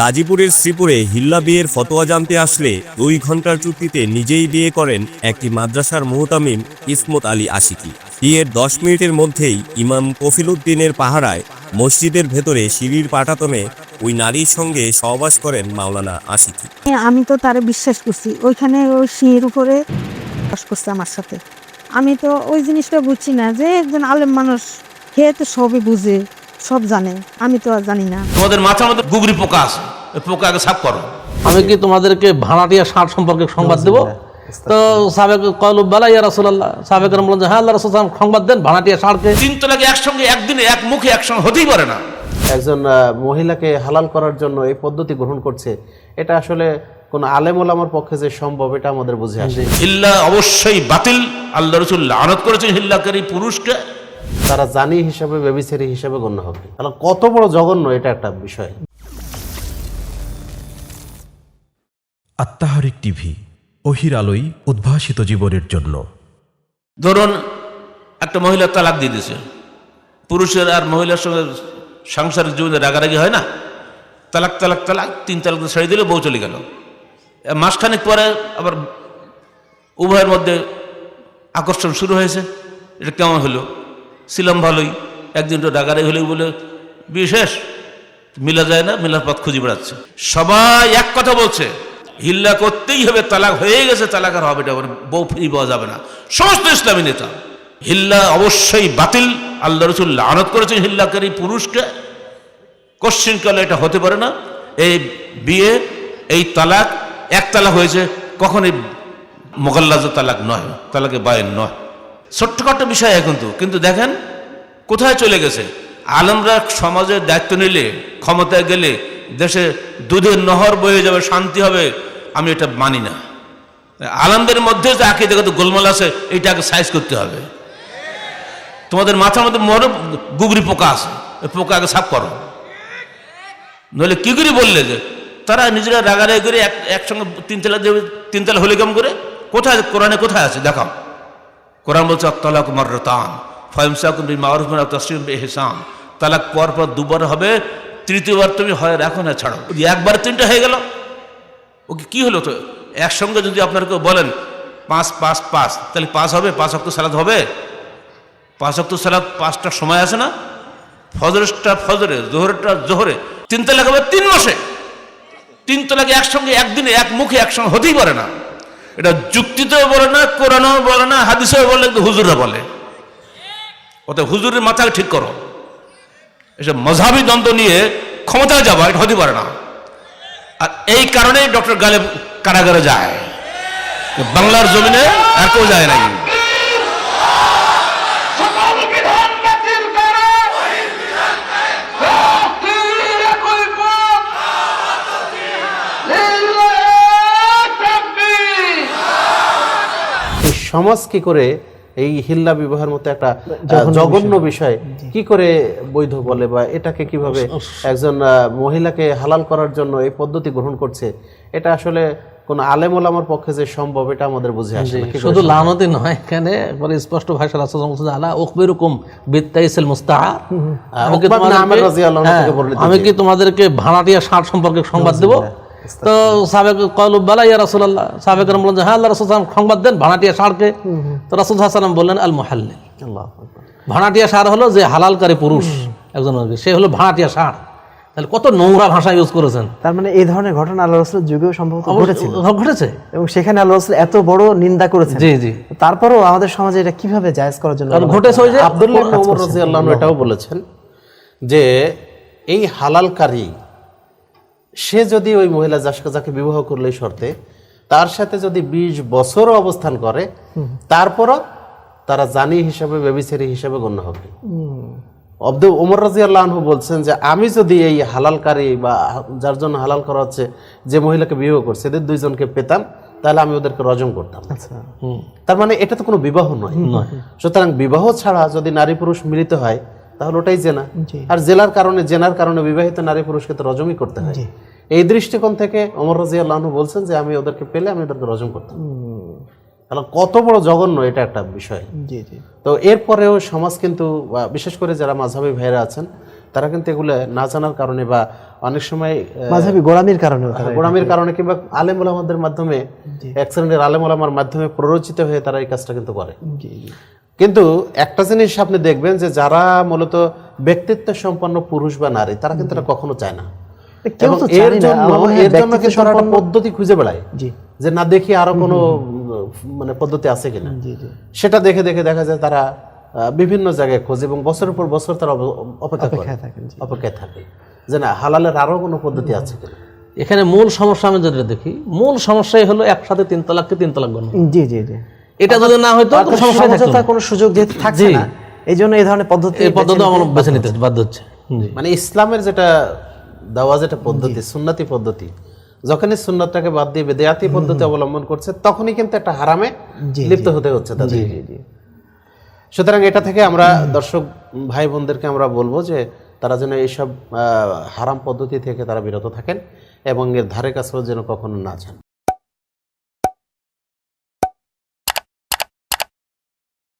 গাজীপুরের শ্রীপুরে হিল্লা বিয়ের ফতোয়া জানতে আসলে দুই ঘণ্টার চুক্তিতে নিজেই বিয়ে করেন একটি মাদ্রাসার মুহতামিম ইসমত আলী আশিকি। বিয়ের দশ মিনিটের মধ্যেই ইমাম কফিলুদ্দিনের পাহারায় মসজিদের ভেতরে সিঁড়ির পাটাতনে ওই নারীর সঙ্গে সহবাস করেন মাওলানা আশিকি। আমি তো তারে বিশ্বাস করছি, ওইখানে ওই সিঁড়ির উপরে বাস করছে আমার সাথে। আমি তো ওই জিনিসটা বুঝছি না যে একজন আলেম মানুষ খেয়ে তো সবই বুঝে। সব জানে। আমি তো আর জানি না। তোমাদের মাথার মধ্যে গুগরি পোকা আছে। ওই পোকাকে সাফ করো। আমি কি তোমাদেরকে ভাড়াটিয়া ষাট সম্পর্কে সংবাদ দেবো? তো সাবেক কলুবালা ইয়া রাসুল্লাহ সাবেক বললেন যে হ্যাঁ আল্লাহ রাসুল সাল্লাম সংবাদ দেন ভাড়াটিয়া ষাটকে তিন তোলাকে একসঙ্গে একদিনে এক মুখে একসঙ্গে হতেই পারে না। একজন মহিলাকে হালাল করার জন্য এই পদ্ধতি গ্রহণ করছে এটা আসলে কোন আলেম ওলামার পক্ষে যে সম্ভব এটা আমাদের বুঝে আসে। হিল্লা অবশ্যই বাতিল। আল্লাহ রসুল আনত করেছেন হিল্লাকারী পুরুষকে। তারা জানি হিসাবে বেবিচারি হিসাবে গণ্য হবে। তাহলে কত বড় জঘন্য এটা একটা বিষয়। আত্মাহারিক টিভি অহির আলোই উদ্ভাসিত জীবনের জন্য। ধরুন একটা মহিলা তালাক দিয়ে দিয়েছে। পুরুষের আর মহিলার সঙ্গে সাংসারিক জীবনে রাগারাগি হয় না? তালাক তালাক তালাক তিন তালাক ছেড়ে দিলে বউ চলে গেল। মাসখানেক পরে আবার উভয়ের মধ্যে আকর্ষণ শুরু হয়েছে। এটা কেমন হলো? ছিলাম ভালোই একদিন তো রাগারাগি হলেই বলে, বিশেষ, মিলা যায় না, মিলার পথ খুঁজে বেড়াচ্ছে। সবাই এক কথা বলছে, হিল্লা করতেই হবে, তালাক হয়ে গেছে তালাক আর হবে না বউ ফিরি পাওয়া যাবে না। সমস্ত ইসলামী নেতা, হিল্লা অবশ্যই বাতিল, আল্লাহ রসুল আনত করেছেন হিল্লাকারী পুরুষকে। কোশ্চিনকালে এটা হতে পারে না, এই বিয়ে, এই তালাক, এক তালাক হয়েছে, কখনই মোগাল্লাজ তালাক নয় তালাকে বায়ের নয়। ছোট্টখাটো বিষয় কিন্তু। কিন্তু দেখেন, কোথায় চলে গেছে? আলমরা সমাজের দায়িত্ব নিলে, ক্ষমতায় গেলে, দেশে দুধের নহর বয়ে যাবে, শান্তি হবে, আমি এটা মানি না। আলমদের মধ্যে যে আকিদাগত গোলমাল আছে এইটাকে সাইজ করতে হবে। তোমাদের মাথার মধ্যে মর গুগরি পোকা আছে পোকাকে সাফ করো। নইলে কি করে বললে যে, তারা নিজেরা রাগারাগি করে এক একসঙ্গে তিনতলা দেবে তিনতলা হলে কেমন করে, কোথায়, কোরআনে কোথায় আছে, দেখাও। কোরআন বলছে তালাক মারতান ফয়মসাকুম বি মারুফ তসলিম বি ইহসান তালাক পর পর দুবার হবে, তৃতীয়বার তুমি হয় রাখো না। ছাড়ো একবার তিনটা হয়ে গেল, ওকে কি হলো তো? একসঙ্গে যদি আপনার কেউ বলেন, পাঁচ পাঁচ পাঁচ, তাহলে পাঁচ হবে, পাঁচ অক্ট সালাদ হবে? পাঁচ অক্ট সালাদ পাঁচটা সময় আছে না? ফজরটা ফজরে জোহরটা জোহরে। তিন তালাক হবে তিন মাসে। তিন তালাকে একসঙ্গে, একদিনে, এক মুখে, একসঙ্গে হতেই পারে না। এটা যুক্তিতেও বলে না, কোরআনও বলে না, হাদিসেও বলে কিন্তু হুজুররা বলে। ওতে হুজুরের মাথাকে ঠিক করো। এসব মজাবি দ্বন্দ্ব নিয়ে ক্ষমতায় যাওয়া এটা হতে পারে না। আর এই কারণেই ডক্টর গালেব কারাগারে যায়। বাংলার জমিনে আর কেউ যায় না সমাজ কি করে এই হিল্লা বিবাহের মতো একটা জঘন্য বিষয়। কি করে বৈধ বলে বা এটাকে কীভাবে একজন মহিলাকে হালাল করার জন্য এই পদ্ধতি গ্রহণ করছে এটা আসলে কোন আলেম ওলামার পক্ষে যে সম্ভব এটা আমাদের বুঝে আসে শুধু লানতি নয় এখানে একবারে স্পষ্ট ভাষা রাসুল বলছেন আলা উখবিরুকুম বিত্তাইসিল মুস্তাআর। আমি কি হ্যাঁ, আমি কি তোমাদেরকে ভাড়াটিয়া ষাট সম্পর্কে সংবাদ দেবো? তো সাবেক কলুবালা ইয়া রাসুল্লাহ সাবেক বললেন হ্যাঁ আল্লাহ রাসুল সংবাদ দেন ভাড়াটিয়া ষাটকে তো রাসুল সাল্লাম বললেন আল মুহাল্লিল আকবার। ভাড়াটিয়া সার হলো যে হালালকারী পুরুষ একজন সে হলো ভাড়াটিয়া সার। তাহলে কত নোংরা ভাষা ইউজ করেছেন। তার মানে এই ধরনের ঘটনা আল্লাহ রসুলের যুগেও সম্ভবত ঘটেছিল ঘটেছে। এবং সেখানে আল্লাহ রসুল এত বড় নিন্দা করেছেন। জি জি। তারপরও আমাদের সমাজে এটা কীভাবে জায়েজ করার জন্য ঘটেছে ওই যে আব্দুল্লাহ ওমর রাদিয়াল্লাহু আনহু এটাও বলেছেন যে এই হালালকারী সে যদি ওই মহিলা যাকে বিবাহ করলে শর্তে তার সাথে যদি ২০ বছরও অবস্থান করে তারপরও তারা জানি হিসাবে ব্যবিচারী হিসাবে গণ্য হবে। অব্দুল ওমর রাজি আল্লাহ বলছেন যে আমি যদি এই হালালকারী বা যার জন্য হালাল করা হচ্ছে যে মহিলাকে বিবাহ করছে এদের দুইজনকে পেতাম তাহলে আমি ওদেরকে রজম করতাম। তার মানে এটা তো কোনো বিবাহ নয়। সুতরাং বিবাহ ছাড়া যদি নারী পুরুষ মিলিত হয় তাহলে ওটাই জেনা। আর জেলার কারণে জেনার কারণে বিবাহিত নারী পুরুষকে তো রজমই করতে হয়। এই দৃষ্টিকোণ থেকে অমর রাজি আল্লাহ বলছেন যে আমি ওদেরকে পেলে আমি ওদেরকে রজম করতাম। তাহলে কত বড় জঘন্য এটা একটা বিষয়। তো এরপরেও সমাজ কিন্তু বিশেষ করে যারা মাঝাবী ভাইরা আছেন তারা কিন্তু এগুলো না জানার কারণে বা অনেক সময় মাঝাবি গোড়ামির কারণে গোড়ামির কারণে কিংবা আলেম ওলামাদের মাধ্যমে শ্রেণির আলেম ওলামার মাধ্যমে প্ররোচিত হয়ে তারা এই কাজটা কিন্তু করে। কিন্তু একটা জিনিস আপনি দেখবেন যে যারা মূলত ব্যক্তিত্ব সম্পন্ন পুরুষ বা নারী তারা কিন্তু কখনো চায় না। এর জন্য এর জন্য কিন্তু পদ্ধতি খুঁজে বেড়ায় যে না দেখি আরও কোনো মানে পদ্ধতি আছে কিনা। সেটা দেখে দেখে দেখা যায় তারা বিভিন্ন জায়গায় খোঁজে এবং বছরের পর বছর তারা অপেক্ষা করে। অপেক্ষায় অপেক্ষায় থাকে। যে না হালালের আরও কোনো পদ্ধতি আছে কিনা। এখানে মূল সমস্যা আমি যদি দেখি মূল সমস্যাই হলো একসাথে তিন তালাককে তিন তালাক গণ্য। জি জি জি। এটা যদি না হয়তো কোনো সমস্যা কোনো সুযোগ যেহেতু থাকছে না এই জন্য এই ধরনের পদ্ধতি এই পদ্ধতি আমার বেছে নিতে বাধ্য হচ্ছে। মানে ইসলামের যেটা দেওয়া যেটা পদ্ধতি সুন্নতি পদ্ধতি যখনই সুন্নতটাকে বাদ দিয়ে বেদেয়াতি পদ্ধতি অবলম্বন করছে তখনই কিন্তু একটা হারামে লিপ্ত হতে হচ্ছে তাদের। সুতরাং এটা থেকে আমরা দর্শক ভাই বোনদেরকে আমরা বলব যে তারা যেন এইসব আহ, হারাম পদ্ধতি থেকে তারা বিরত থাকেন এবং এর ধারে কাছেও যেন কখনো না যান।